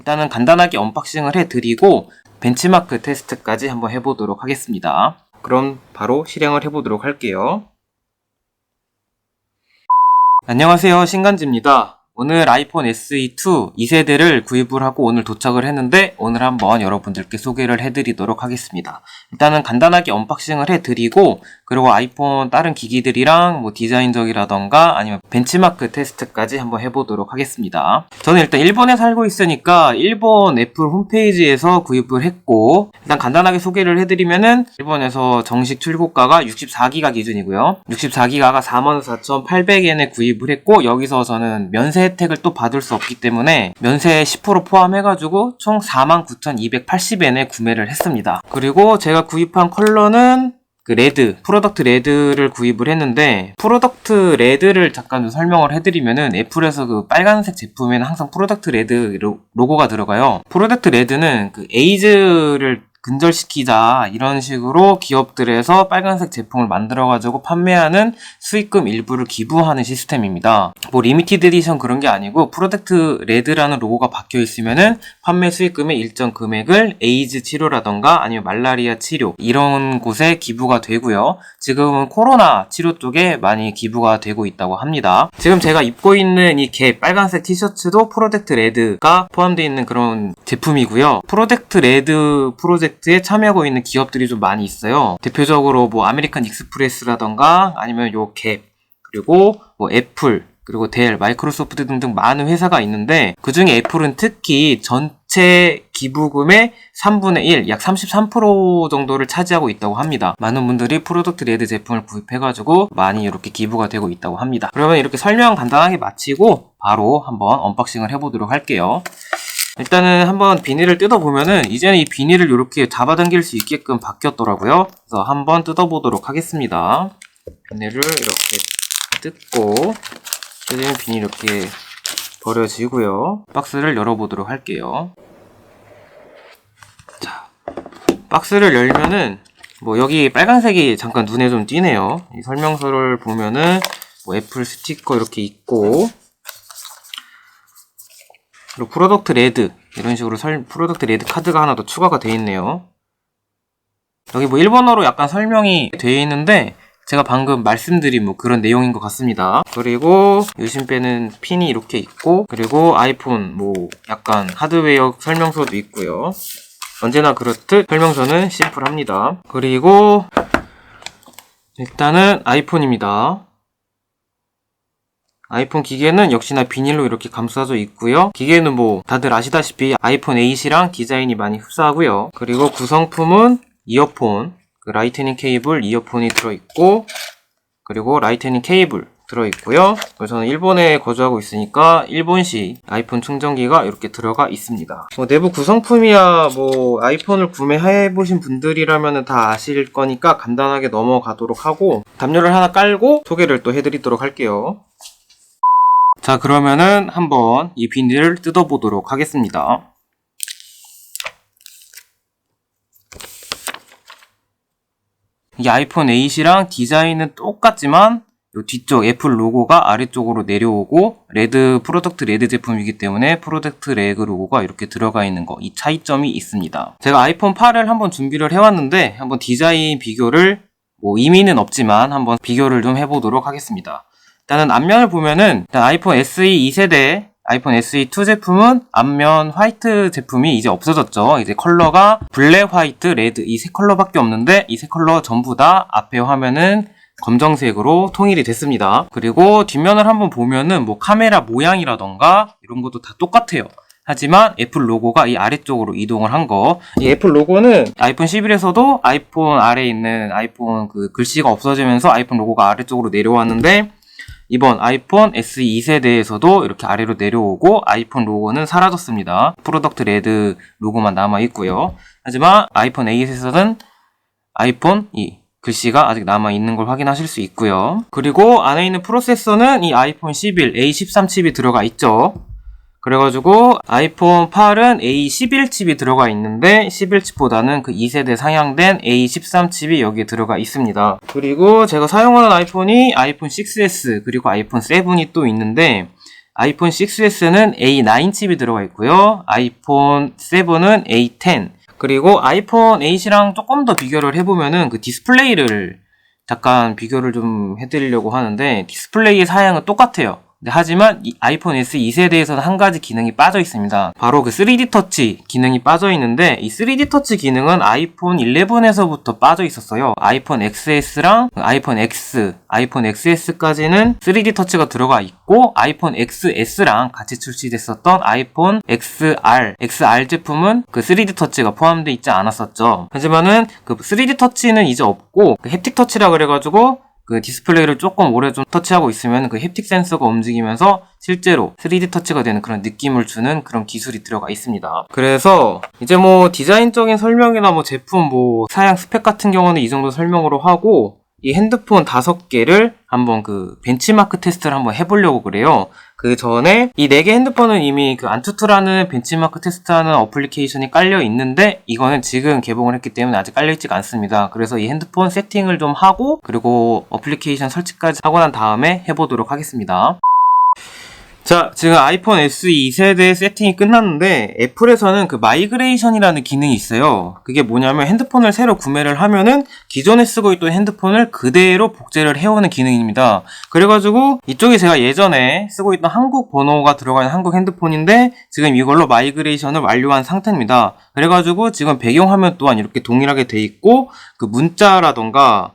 일단은 간단하게 언박싱을 해드리고 벤치마크 테스트까지 한번 해보도록 하겠습니다. 그럼 바로 실행을 해보도록 할게요. 안녕하세요. 신간지입니다. 오늘 아이폰 SE2 2세대를 구입을 하고 오늘 도착을 했는데 오늘 한번 여러분들께 소개를 해드리도록 하겠습니다. 일단은 간단하게 언박싱을 해드리고 그리고 아이폰 다른 기기들이랑 뭐 디자인적이라던가 아니면 벤치마크 테스트까지 한번 해보도록 하겠습니다. 저는 일단 일본에 살고 있으니까 일본 애플 홈페이지에서 구입을 했고 일단 간단하게 소개를 해드리면은 일본에서 정식 출고가가 64기가 기준이고요. 64기가가 44,800엔에 구입을 했고 여기서 저는 면세 혜택을 또 받을 수 없기 때문에 면세 10% 포함해가지고 총 49,280엔에 구매를 했습니다. 그리고 제가 구입한 컬러는 그 레드, 프로덕트 레드를 구입을 했는데 프로덕트 레드를 잠깐 좀 설명을 해드리면은 애플에서 그 빨간색 제품에는 항상 프로덕트 레드 로- 로고가 들어가요. 프로덕트 레드는 그 에이즈를 근절시키자 이런 식으로 기업들에서 빨간색 제품을 만들어 가지고 판매하는 수익금 일부를 기부하는 시스템입니다. 뭐 리미티드 에디션 그런 게 아니고 프로덕트 레드라는 로고가 박혀 있으면은 판매 수익금의 일정 금액을 에이즈 치료라던가 아니면 말라리아 치료 이런 곳에 기부가 되고요. 지금은 코로나 치료 쪽에 많이 기부가 되고 있다고 합니다. 지금 제가 입고 있는 이 개 빨간색 티셔츠도 프로젝트 레드가 포함되어 있는 그런 제품이고요. 프로젝트 레드 프로젝트 에 참여하고 있는 기업들이 좀 많이 있어요. 대표적으로 뭐 아메리칸 익스프레스라던가 아니면 요 갭, 그리고 뭐 애플, 그리고 델, 마이크로소프트 등등 많은 회사가 있는데 그 중에 애플은 특히 전체 기부금의 3분의 1, 약 33% 정도를 차지하고 있다고 합니다. 많은 분들이 프로덕트 레드 제품을 구입해가지고 많이 이렇게 기부가 되고 있다고 합니다. 그러면 이렇게 설명 간단하게 마치고 바로 한번 언박싱을 해보도록 할게요. 일단은 한번 비닐을 뜯어보면은 이제는 이 비닐을 이렇게 잡아당길 수 있게끔 바뀌었더라고요. 그래서 한번 뜯어보도록 하겠습니다. 비닐을 이렇게 뜯고 뜯으면 비닐 이렇게 버려지고요. 박스를 열어보도록 할게요. 자, 박스를 열면은 뭐 여기 빨간색이 잠깐 눈에 좀 띄네요. 이 설명서를 보면은 뭐 애플 스티커 이렇게 있고 그리고 프로덕트 레드 이런 식으로 설, 프로덕트 레드 카드가 하나 더 추가가 돼 있네요. 여기 뭐 일본어로 약간 설명이 되어 있는데 제가 방금 말씀드린 뭐 그런 내용인 것 같습니다. 그리고 유심 빼는 핀이 이렇게 있고 그리고 아이폰 뭐 약간 하드웨어 설명서도 있고요. 언제나 그렇듯 설명서는 심플합니다. 그리고 일단은 아이폰입니다. 아이폰 기계는 역시나 비닐로 이렇게 감싸져 있고요. 기계는 뭐 다들 아시다시피 아이폰 8이랑 디자인이 많이 흡사하고요. 그리고 구성품은 이어폰, 그 라이트닝 케이블 이어폰이 들어있고 그리고 라이트닝 케이블 들어있고요. 그래서 저는 일본에 거주하고 있으니까 일본식 아이폰 충전기가 이렇게 들어가 있습니다. 뭐 내부 구성품이야 뭐 아이폰을 구매해 보신 분들이라면 다 아실 거니까 간단하게 넘어가도록 하고 담요를 하나 깔고 소개를 또 해드리도록 할게요. 자, 그러면은 한번 이 비닐을 뜯어보도록 하겠습니다. 이 아이폰 8이랑 디자인은 똑같지만 요 뒤쪽 애플 로고가 아래쪽으로 내려오고 레드 프로덕트 레드 제품이기 때문에 프로덕트 레그 로고가 이렇게 들어가 있는 거 이 차이점이 있습니다. 제가 아이폰 8을 한번 준비를 해왔는데 한번 디자인 비교를 뭐 의미는 없지만 한번 비교를 좀 해보도록 하겠습니다. 일단은 앞면을 보면은 일단 아이폰 SE 2세대 아이폰 SE2 제품은 앞면 화이트 제품이 이제 없어졌죠. 이제 컬러가 블랙, 화이트, 레드 이 세 컬러밖에 없는데 이 세 컬러 전부 다 앞에 화면은 검정색으로 통일이 됐습니다. 그리고 뒷면을 한번 보면은 뭐 카메라 모양이라던가 이런 것도 다 똑같아요. 하지만 애플 로고가 이 아래쪽으로 이동을 한 거. 이 애플 로고는 아이폰 11에서도 아이폰 아래에 있는 아이폰 그 글씨가 없어지면서 아이폰 로고가 아래쪽으로 내려왔는데 이번 아이폰 SE 2세대에서도 이렇게 아래로 내려오고 아이폰 로고는 사라졌습니다. 프로덕트 레드 로고만 남아 있고요. 하지만 아이폰 8에서는 아이폰 이 글씨가 아직 남아 있는 걸 확인하실 수 있고요. 그리고 안에 있는 프로세서는 이 아이폰 11 A13 칩이 들어가 있죠. 그래가지고 아이폰 8은 A11 칩이 들어가 있는데 11 칩보다는 그 2세대 상향된 A13 칩이 여기에 들어가 있습니다. 그리고 제가 사용하는 아이폰이 아이폰 6S 그리고 아이폰 7이 또 있는데 아이폰 6S는 A9 칩이 들어가 있고요. 아이폰 7은 A10. 그리고 아이폰 8이랑 조금 더 비교를 해보면은 그 디스플레이를 잠깐 비교를 좀 해드리려고 하는데 디스플레이의 사양은 똑같아요. 근데 하지만 이 아이폰 S 2세대에서는 한 가지 기능이 빠져 있습니다. 바로 그 3D 터치 기능이 빠져 있는데 이 3D 터치 기능은 아이폰 11에서부터 빠져 있었어요. 아이폰 XS랑 아이폰 X, 아이폰 XS까지는 3D 터치가 들어가 있고 아이폰 XS랑 같이 출시됐었던 아이폰 XR, XR 제품은 그 3D 터치가 포함되어 있지 않았었죠. 하지만은 그 3D 터치는 이제 없고 그 햅틱 터치라 그래가지고 그 디스플레이를 조금 오래 좀 터치하고 있으면 그 햅틱 센서가 움직이면서 실제로 3D 터치가 되는 그런 느낌을 주는 그런 기술이 들어가 있습니다. 그래서 이제 뭐 디자인적인 설명이나 뭐 제품 뭐 사양 스펙 같은 경우는 이 정도 설명으로 하고 이 핸드폰 다섯 개를 한번 그 벤치마크 테스트를 한번 해보려고 그래요. 그 전에 이 네 개 핸드폰은 이미 그 안투투라는 벤치마크 테스트하는 어플리케이션이 깔려 있는데 이거는 지금 개봉을 했기 때문에 아직 깔려 있지가 않습니다. 그래서 이 핸드폰 세팅을 좀 하고 그리고 어플리케이션 설치까지 하고 난 다음에 해보도록 하겠습니다. 자, 지금 아이폰 SE 2세대 세팅이 끝났는데 애플에서는 그 마이그레이션이라는 기능이 있어요. 그게 뭐냐면 핸드폰을 새로 구매를 하면은 기존에 쓰고 있던 핸드폰을 그대로 복제를 해오는 기능입니다. 그래가지고 이쪽에 제가 예전에 쓰고 있던 한국 번호가 있는 한국 핸드폰인데 지금 이걸로 마이그레이션을 완료한 상태입니다. 그래가지고 지금 배경화면 또한 이렇게 동일하게 돼 있고 그 문자라던가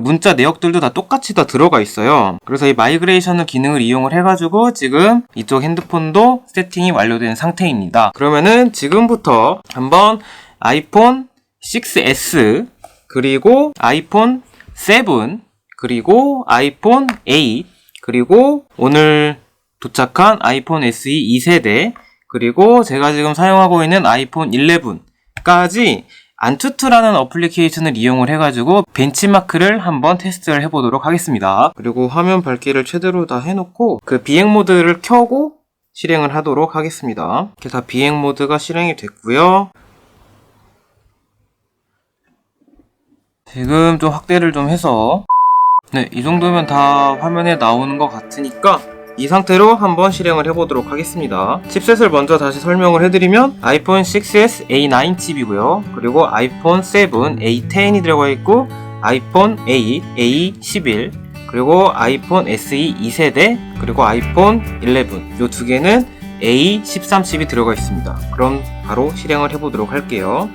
문자 내역들도 다 똑같이 다 들어가 있어요. 그래서 이 마이그레이션 기능을 이용을 해가지고 지금 이쪽 핸드폰도 세팅이 완료된 상태입니다. 그러면은 지금부터 한번 아이폰 6S 그리고 아이폰 7 그리고 아이폰 8 그리고 오늘 도착한 아이폰 SE 2세대 그리고 제가 지금 사용하고 있는 아이폰 11까지 안투투라는 어플리케이션을 이용을 해가지고 벤치마크를 한번 테스트를 해보도록 하겠습니다. 그리고 화면 밝기를 최대로 다 해놓고 그 비행 모드를 켜고 실행을 하도록 하겠습니다. 이렇게 다 비행 모드가 실행이 됐고요. 지금 좀 확대를 좀 해서 네, 이 정도면 다 화면에 나오는 것 같으니까 이 상태로 한번 실행을 해보도록 하겠습니다. 칩셋을 먼저 다시 설명을 해드리면 아이폰 6s A9 칩이고요. 그리고 아이폰 7 A10이 들어가 있고 아이폰 8 A11 그리고 아이폰 SE 2세대 그리고 아이폰 11이두 개는 A13 칩이 들어가 있습니다. 그럼 바로 실행을 해보도록 할게요.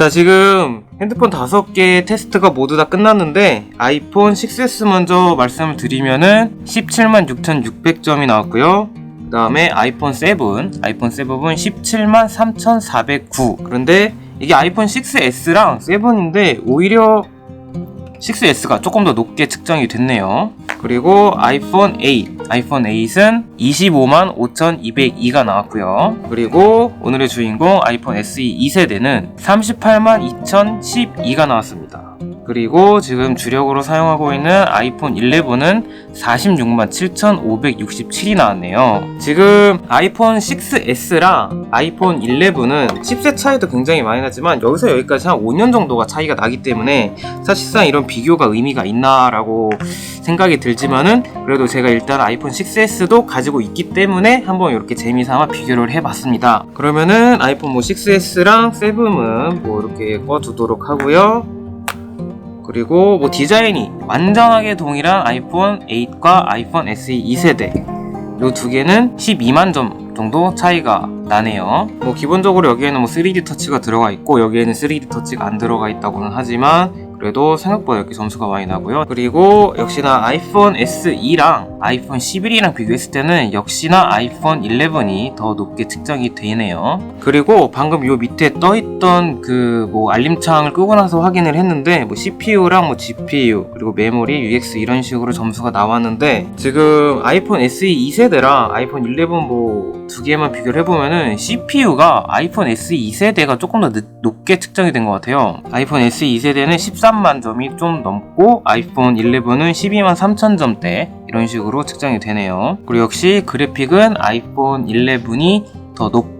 자, 지금 핸드폰 다섯 개 테스트가 모두 다 끝났는데 아이폰 6s 먼저 말씀을 드리면은 17만 6,600점이 나왔고요. 그 다음에 아이폰 7, 아이폰 7은 17만 3,409. 그런데 이게 아이폰 6s랑 7인데 오히려 6s가 조금 더 높게 측정이 됐네요. 그리고 아이폰 8, 아이폰 8은 25만 5,202가 나왔고요. 그리고 오늘의 주인공 아이폰 SE 2세대는 38만 2,012가 나왔습니다. 그리고 지금 주력으로 사용하고 있는 아이폰 11은 46만 7,567이 나왔네요. 지금 아이폰 6S랑 아이폰 11은 10세 차이도 굉장히 많이 나지만 여기서 여기까지 한 5년 정도가 차이가 나기 때문에 사실상 이런 비교가 의미가 있나라고 생각이 들지만은 그래도 제가 일단 아이폰 6S도 가지고 있기 때문에 한번 이렇게 재미삼아 비교를 해봤습니다. 그러면은 아이폰 뭐 6S랑 7은 뭐 이렇게 꺼두도록 하고요. 그리고 뭐 디자인이 완전하게 동일한 아이폰 8과 아이폰 SE 2세대 요 두 개는 12만 점 정도 차이가 나네요. 뭐 기본적으로 여기에는 뭐 3D 터치가 들어가 있고 여기에는 3D 터치가 안 들어가 있다고는 하지만 그래도 생각보다 이렇게 점수가 많이 나고요. 그리고 역시나 아이폰 SE랑 아이폰 11이랑 비교했을 때는 역시나 아이폰 11이 더 높게 측정이 되네요. 그리고 방금 요 밑에 떠있던 그 뭐 알림창을 끄고 나서 확인을 했는데 뭐 CPU랑 뭐 GPU 그리고 메모리, UX 이런 식으로 점수가 나왔는데 지금 아이폰 SE 2세대랑 아이폰 11 뭐 두 개만 비교를 해보면은 CPU가 아이폰 SE 2세대가 조금 더 늦- 높게 측정이 된 것 같아요. 아이폰 SE 2세대는 13만 점이 좀 넘고 아이폰 11은 12만 3천 점대 이런 식으로 측정이 되네요. 그리고 역시 그래픽은 아이폰 11이 더 높고 더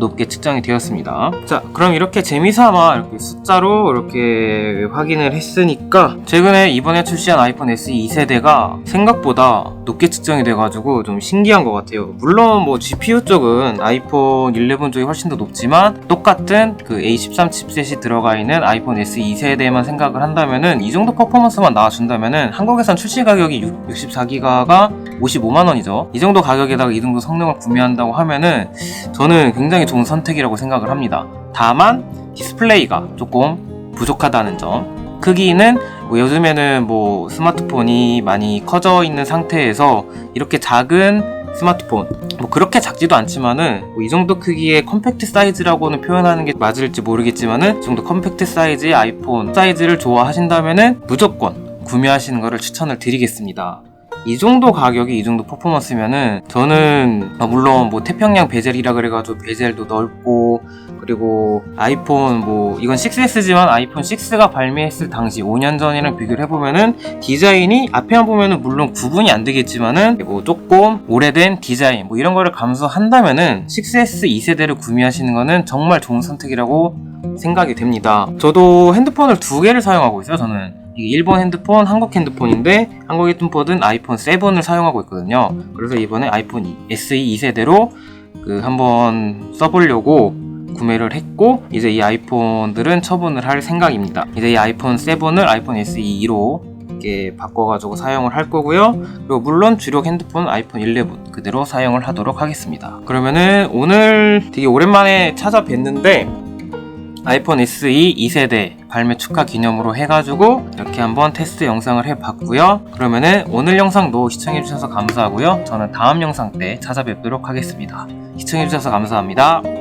높게 측정이 되었습니다. 자, 그럼 이렇게 재미삼아 이렇게 숫자로 이렇게 확인을 했으니까 최근에 이번에 출시한 아이폰 SE 2세대가 생각보다 높게 측정이 돼가지고 좀 신기한 것 같아요. 물론 뭐 GPU 쪽은 아이폰 11 쪽이 훨씬 더 높지만 똑같은 그 A13 칩셋이 들어가 있는 아이폰 SE 2세대만 생각을 한다면은 이 정도 퍼포먼스만 나와준다면은 한국에선 출시 가격이 64기가가 55만 원이죠. 이 정도 가격에다가 이 정도 성능을 구매한다고 하면은 저는 굉장히 좋은 선택이라고 생각을 합니다. 다만 디스플레이가 조금 부족하다는 점. 크기는 뭐 요즘에는 뭐 스마트폰이 많이 커져 있는 상태에서 이렇게 작은 스마트폰 뭐 그렇게 작지도 않지만은 뭐 이 정도 크기의 컴팩트 사이즈라고는 표현하는 게 맞을지 모르겠지만은 이 정도 컴팩트 사이즈의 아이폰 사이즈를 좋아하신다면은 무조건 구매하시는 것을 추천을 드리겠습니다. 이 정도 가격이 이 정도 퍼포먼스면은 저는 아, 물론 뭐 태평양 베젤이라 그래가지고 베젤도 넓고 그리고 아이폰 뭐 이건 6S지만 아이폰 6가 발매했을 당시 5년 전이랑 비교를 해보면은 디자인이 앞에만 보면은 물론 구분이 안 되겠지만은 뭐 조금 오래된 디자인 뭐 이런 거를 감수한다면은 6S 2세대를 구매하시는 거는 정말 좋은 선택이라고 생각이 됩니다. 저도 핸드폰을 두 개를 사용하고 있어요. 저는 일본 핸드폰, 한국 핸드폰인데 한국 핸드폰은 아이폰 7을 사용하고 있거든요. 그래서 이번에 아이폰 SE 2세대로 그 한번 써보려고 구매를 했고 이제 이 아이폰들은 처분을 할 생각입니다. 이제 이 아이폰 7을 아이폰 SE 2로 이렇게 바꿔가지고 사용을 할 거고요. 그리고 물론 주력 핸드폰 아이폰 11 그대로 사용을 하도록 하겠습니다. 그러면은 오늘 되게 오랜만에 찾아뵀는데 아이폰 SE 2세대 발매 축하 기념으로 해가지고 이렇게 한번 테스트 영상을 해봤고요. 그러면은 오늘 영상도 시청해주셔서 감사하고요. 저는 다음 영상 때 찾아뵙도록 하겠습니다. 시청해주셔서 감사합니다.